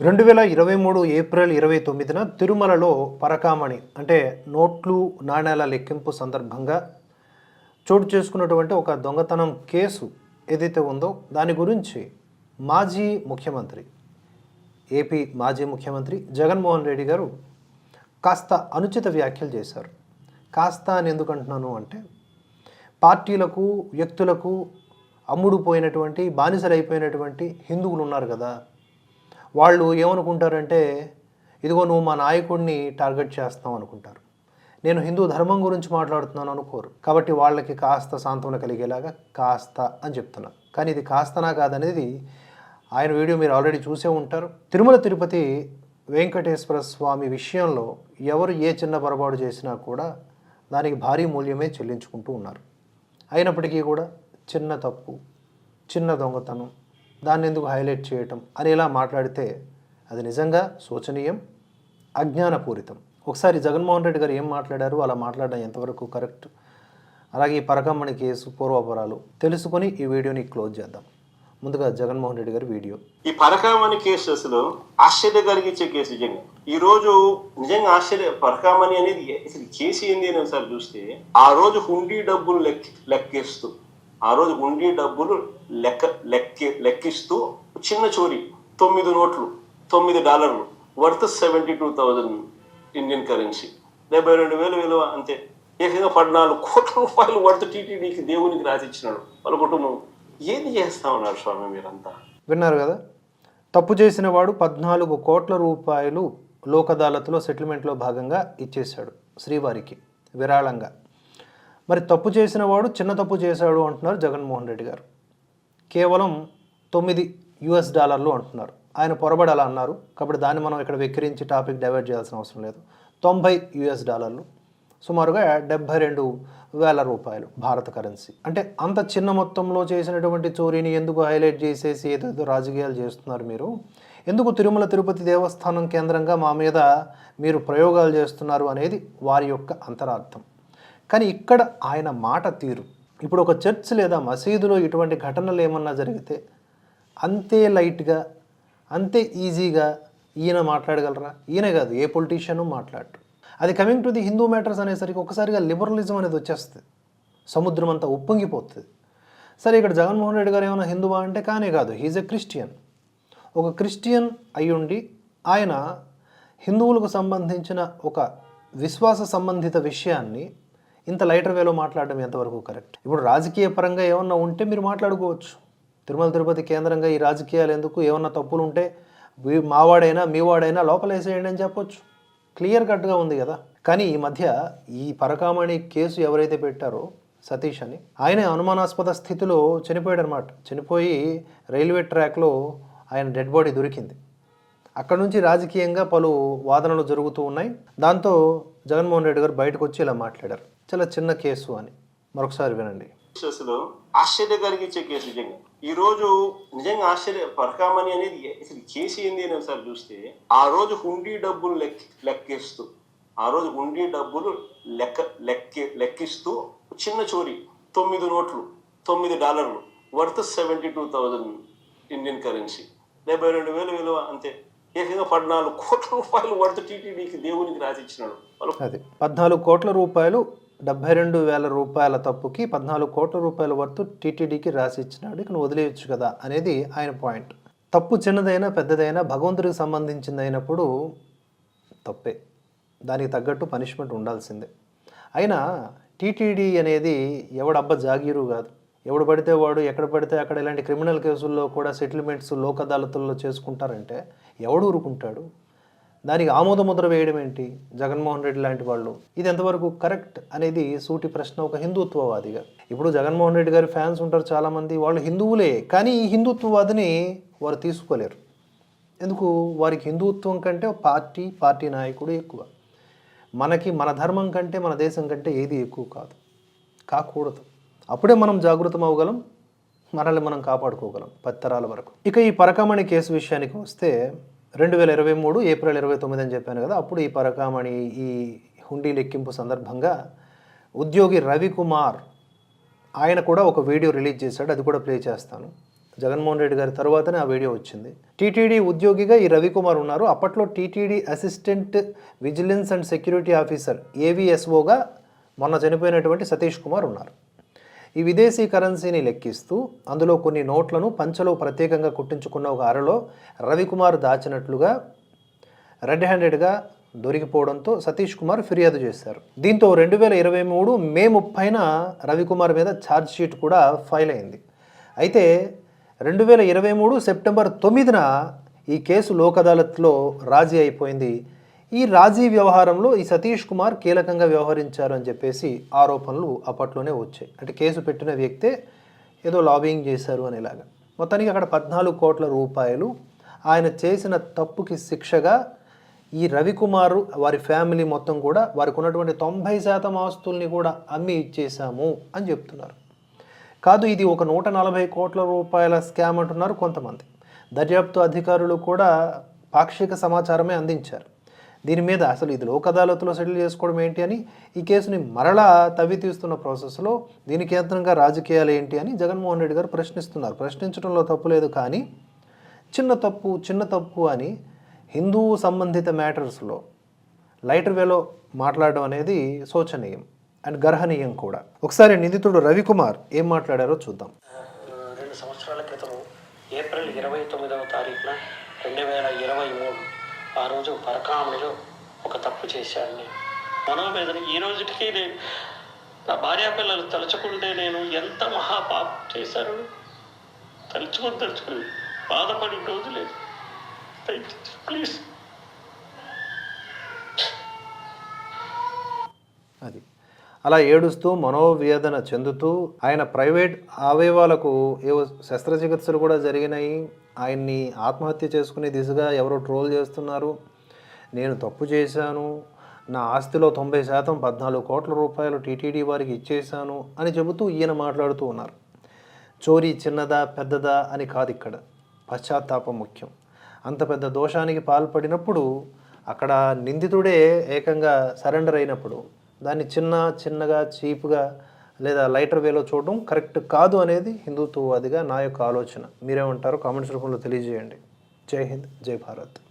రెండు వేల ఇరవై మూడు ఏప్రిల్ ఇరవై తొమ్మిదిన తిరుమలలో పరకామణి అంటే నోట్లు నాణేల లెక్కింపు సందర్భంగా చోటు చేసుకున్నటువంటి ఒక దొంగతనం కేసు ఏదైతే ఉందో దాని గురించి మాజీ ముఖ్యమంత్రి ఏపీ మాజీ ముఖ్యమంత్రి జగన్మోహన్ రెడ్డి గారు కాస్త అనుచిత వ్యాఖ్యలు చేశారు. కాస్త అని ఎందుకంటున్నాను అంటే పార్టీలకు వ్యక్తులకు అమ్ముడు పోయినటువంటి బానిసలైపోయినటువంటి హిందువులు ఉన్నారు కదా వాళ్ళు ఏమనుకుంటారంటే ఇదిగో నువ్వు మా నాయకుడిని టార్గెట్ చేస్తాం అనుకుంటారు. నేను హిందూ ధర్మం గురించి మాట్లాడుతున్నాను అనుకోరు. కాబట్టి వాళ్ళకి కాస్త సాంత్వన కలిగేలాగా కాస్త అని చెప్తున్నాను కానీ ఇది కాస్తనా కాదనేది ఆయన వీడియో మీరు ఆల్రెడీ చూసే ఉంటారు. తిరుమల తిరుపతి వెంకటేశ్వర స్వామి విషయంలో ఎవరు ఏ చిన్న పొరపాటు చేసినా కూడా దానికి భారీ మూల్యమే చెల్లించుకుంటూ ఉన్నారు. అయినప్పటికీ కూడా చిన్న తప్పు చిన్న దొంగతనం దాన్ని ఎందుకు హైలైట్ చేయటం అని ఇలా మాట్లాడితే అది నిజంగా శోచనీయం అజ్ఞానపూరితం. ఒకసారి జగన్మోహన్ రెడ్డి గారు ఏం మాట్లాడారు అలా మాట్లాడడం ఎంతవరకు కరెక్ట్? అలాగే ఈ పరకమ్మని కేసు పూర్వపరాలు తెలుసుకొని ఈ వీడియోని క్లోజ్ చేద్దాం. ముందుగా జగన్మోహన్ రెడ్డి గారి వీడియో. ఈ పరకామణి కేసు అసలు ఆశ్చర్య కలిగించే కేసు నిజంగా. ఈ రోజు నిజంగా ఆశ్చర్య పరకామణి అనేది అసలు కేసు ఏంది అని ఒకసారి చూస్తే ఆ రోజు హుండీ డబ్బులు లెక్క లెక్కేస్తూ ఆ రోజు ఉండే డబ్బులు లెక్క లెక్కి లెక్కిస్తూ చిన్న చోరీ తొమ్మిది నోట్లు తొమ్మిది డాలర్లు worth seventy two thousand Indian currency. డెబ్బై రెండు వేలు విలువ అంతే. ఏకంగా పద్నాలుగు కోట్ల రూపాయలు వర్త్ టీటీడీకి దేవునికి రాసిచ్చినాడు. వాళ్ళ కుటుంబం ఏది చేస్తా ఉన్నారు స్వామి మీరంతా? విన్నారు కదా? తప్పు చేసిన వాడు పద్నాలుగు కోట్ల రూపాయలు లోక్ అదాలత్లో సెటిల్మెంట్లో భాగంగా ఇచ్చేశాడు శ్రీవారికి విరాళంగా. మరి తప్పు చేసిన వాడు చిన్న తప్పు చేశాడు అంటున్నారు జగన్మోహన్ రెడ్డి గారు. కేవలం తొమ్మిది యుఎస్ డాలర్లు అంటున్నారు. ఆయన పొరబడి అలా అన్నారు. కాబట్టి దాన్ని మనం ఇక్కడ వెక్కిరించి టాపిక్ డైవర్ట్ చేయాల్సిన అవసరం లేదు. తొంభై యుఎస్ డాలర్లు సుమారుగా డెబ్బై రెండు వేల రూపాయలు భారత కరెన్సీ. అంటే అంత చిన్న మొత్తంలో చేసినటువంటి చోరీని ఎందుకు హైలైట్ చేసేసి ఏదేదో రాజకీయాలు చేస్తున్నారు మీరు? ఎందుకు తిరుమల తిరుపతి దేవస్థానం కేంద్రంగా మా మీద మీరు ప్రయోగాలు చేస్తున్నారు అనేది వారి యొక్క అంతరార్థం. కానీ ఇక్కడ ఆయన మాట తీరు. ఇప్పుడు ఒక చర్చ్ లేదా మసీదులో ఇటువంటి ఘటనలు ఏమన్నా జరిగితే అంతే లైట్గా అంతే ఈజీగా ఈయన మాట్లాడగలరా? ఈయన కాదు ఏ పొలిటీషియను మాట్లాడు అది coming to the Hindu matters అనేసరికి ఒకసారిగా లిబరలిజం అనేది వచ్చేస్తుంది. సముద్రం అంతా ఉప్పొంగిపోతుంది. సరే ఇక్కడ జగన్మోహన్ రెడ్డి గారు ఏమైనా హిందువా అంటే కానే కాదు హీజ్ ఎ క్రిస్టియన్. ఒక క్రిస్టియన్ అయ్యుండి ఆయన హిందువులకు సంబంధించిన ఒక విశ్వాస సంబంధిత విషయాన్ని ఇంత లైటర్ వేలో మాట్లాడడం ఎంతవరకు కరెక్ట్? ఇప్పుడు రాజకీయ పరంగా ఏమన్నా ఉంటే మీరు మాట్లాడుకోవచ్చు. తిరుమల తిరుపతి కేంద్రంగా ఈ రాజకీయాలు ఎందుకు? ఏమన్నా తప్పులు ఉంటే మావాడైనా మీవాడైనా లోపలేసేయండి అని చెప్పొచ్చు. క్లియర్ కట్గా ఉంది కదా. కానీ ఈ మధ్య ఈ పరకామణి కేసు ఎవరైతే పెట్టారో సతీష్ అని ఆయన అనుమానాస్పద స్థితిలో చనిపోయాడు అనమాట చనిపోయి రైల్వే ట్రాక్లో ఆయన డెడ్ బాడీ దొరికింది. అక్కడ నుంచి రాజకీయంగా పలు వాదనలు జరుగుతూ ఉన్నాయి. దాంతో జగన్మోహన్ రెడ్డి గారు బయటకు వచ్చి ఇలా మాట్లాడారు. చాలా చిన్న కేసు అని. మరొకసారి వినండి. అసలు ఆశ్చర్య కలిగించే కేసు నిజంగా. ఈ రోజు నిజంగా ఆశ్చర్య పరకామణి అనేది అసలు చేసింది అని ఒకసారి చూస్తే ఆ రోజు హుండీ డబ్బులు లెక్క లెక్కేస్తూ ఆ రోజు హుండీ డబ్బులు లెక్క లెక్కి లెక్కిస్తూ చిన్న చోరీ తొమ్మిది నోట్లు తొమ్మిది డాలర్లు worth seventy two thousand Indian currency డెబ్బై రెండు వేలు విలువ అంతే. ఏకంగా పద్నాలుగు కోట్ల రూపాయలు వర్త్ టీటీడీకి దేవునికి రాసిచ్చినాడు. అది పద్నాలుగు కోట్ల రూపాయలు డెబ్బై రెండు వేల రూపాయల తప్పుకి పద్నాలుగు కోట్ల రూపాయల వరకు టీటీడీకి రాసి ఇచ్చినాడు ఇక వదిలేయచ్చు కదా అనేది ఆయన పాయింట్ తప్పు చిన్నదైనా పెద్దదైనా భగవంతుడికి సంబంధించింది అయినప్పుడు తప్పే. దానికి తగ్గట్టు పనిష్మెంట్ ఉండాల్సిందే. అయినా టీటీడీ అనేది ఎవడబ్బ జాగీరు కాదు. ఎవడు పడితే వాడు ఎక్కడ పడితే అక్కడ ఇలాంటి క్రిమినల్ కేసుల్లో కూడా సెటిల్మెంట్స్ లోక్ అదాలతుల్లో చేసుకుంటారంటే ఎవడు ఊరుకుంటాడు? దానికి ఆమోద ముద్ర వేయడం ఏంటి? జగన్మోహన్ రెడ్డి లాంటి వాళ్ళు. ఇది ఎంతవరకు కరెక్ట్ అనేది సూటి ప్రశ్న ఒక హిందుత్వవాదిగా. ఇప్పుడు జగన్మోహన్ రెడ్డి గారి ఫ్యాన్స్ ఉంటారు చాలామంది వాళ్ళు హిందువులే. కానీ ఈ హిందుత్వవాదిని వారు తీసుకోలేరు. ఎందుకు? వారికి హిందుత్వం కంటే పార్టీ పార్టీ నాయకుడు ఎక్కువ. మనకి మన ధర్మం కంటే మన దేశం కంటే ఏది ఎక్కువ కాదు. కాకూడదు. అప్పుడే మనం జాగృతం అవ్వగలం మనల్ని మనం కాపాడుకోగలం పత్తరాల తరాల వరకు. ఇక ఈ పరకామణి కేసు విషయానికి వస్తే రెండు వేల ఇరవై మూడు ఏప్రిల్ ఇరవై తొమ్మిది అని చెప్పాను కదా అప్పుడు ఈ పరకామణి ఈ హుండీ లెక్కింపు సందర్భంగా ఉద్యోగి రవికుమార్ ఆయన కూడా ఒక వీడియో రిలీజ్ చేశాడు అది కూడా ప్లే చేస్తాను. జగన్మోహన్ రెడ్డి గారి తర్వాతనే ఆ వీడియో వచ్చింది. టీటీడీ ఉద్యోగిగా ఈ రవికుమార్ ఉన్నారు. అప్పట్లో TTD assistant vigilance and security officer ఏవిఎస్ఓగా మొన్న చనిపోయినటువంటి సతీష్ కుమార్ ఉన్నారు. ఈ విదేశీ కరెన్సీని లెక్కిస్తూ అందులో కొన్ని నోట్లను పంచలో ప్రత్యేకంగా కుట్టించుకున్న ఒక అరలో రవికుమార్ దాచినట్లుగా రెడ్ హ్యాండెడ్గా దొరికిపోవడంతో సతీష్ కుమార్ ఫిర్యాదు చేశారు. దీంతో రెండు వేల ఇరవై మూడు మే ముప్పైన రవికుమార్ మీద ఛార్జ్ షీట్ కూడా ఫైల్ అయింది. అయితే రెండు వేల ఇరవై మూడు సెప్టెంబర్ తొమ్మిదిన ఈ కేసు లోక్ అదాలత్లో రాజీ అయిపోయింది ఈ రాజీ వ్యవహారంలో ఈ సతీష్ కుమార్ కీలకంగా వ్యవహరించారు అని చెప్పేసి ఆరోపణలు అప్పట్లోనే వచ్చాయి. అంటే కేసు పెట్టిన వ్యక్తే ఏదో లాబింగ్ చేశారు అనేలాగా. మొత్తానికి అక్కడ పద్నాలుగు కోట్ల రూపాయలు ఆయన చేసిన తప్పుకి శిక్షగా ఈ రవికుమార్ వారి ఫ్యామిలీ మొత్తం కూడా వారికి ఉన్నటువంటి తొంభై శాతం ఆస్తుల్ని కూడా అమ్మి ఇచ్చేశాము అని చెప్తున్నారు. కాదు ఇది ఒక నూట నలభై కోట్ల రూపాయల స్కామ్ అంటున్నారు కొంతమంది. దర్యాప్తు అధికారులు కూడా పాక్షిక సమాచారమే అందించారు. దీని మీద అసలు ఇది లోక్ అదాలత్లో సెటిల్ చేసుకోవడం ఏంటి అని ఈ కేసుని మరలా తవ్వి తీస్తున్న ప్రాసెస్లో దీని కేంద్రంగా రాజకీయాలు ఏంటి అని జగన్మోహన్ రెడ్డి గారు ప్రశ్నిస్తున్నారు. ప్రశ్నించడంలో తప్పు లేదు కానీ చిన్న తప్పు చిన్న తప్పు అని హిందూ సంబంధిత మ్యాటర్స్లో లైటర్ వేలో మాట్లాడడం అనేది శోచనీయం అండ్ గర్హనీయం కూడా. ఒకసారి నిందితుడు రవికుమార్ ఏం మాట్లాడారో చూద్దాం. రెండు సంవత్సరాల క్రితం ఏప్రిల్ ఇరవై తొమ్మిదవ తారీఖున రెండు వేల ఇరవై మూడు ఆ రోజు పరకామణిలో ఒక తప్పు చేశాను నేను. మనోవేదన ఈ రోజుకి నేను నా భార్యా పిల్లలు తలుచుకుంటే నేను ఎంత మహాపాపం చేశాను తలుచుకొని తలుచుకుని బాధపడి రోజు లేదు. ప్లీజ్ అది. అలా ఏడుస్తూ మనోవేదన చెందుతూ ఆయన ప్రైవేట్ అవయవాలకు ఏవో శస్త్రచికిత్సలు కూడా జరిగినాయి. ఆయన్ని ఆత్మహత్య చేసుకునే దిశగా ఎవరో ట్రోల్ చేస్తున్నారు. నేను తప్పు చేశాను. నా ఆస్తిలో తొంభై శాతం పద్నాలుగు కోట్ల రూపాయలు టీటీడీ వారికి ఇచ్చేశాను అని చెబుతూ ఈయన మాట్లాడుతూ ఉన్నారు. చోరీ చిన్నదా పెద్దదా అని కాదు ఇక్కడ. పశ్చాత్తాపం ముఖ్యం. అంత పెద్ద దోషానికి పాల్పడినప్పుడు అక్కడ నిందితుడే ఏకంగా సరెండర్ అయినప్పుడు దాన్ని చిన్న చిన్నగా చీప్గా లేదా లైటర్ వేలో చూడడం కరెక్ట్ కాదు అనేది హిందుత్వవాదిగా నా యొక్క ఆలోచన. మీరేమంటారో కామెంట్స్ రూపంలో తెలియజేయండి. జై హింద్ జై భారత్.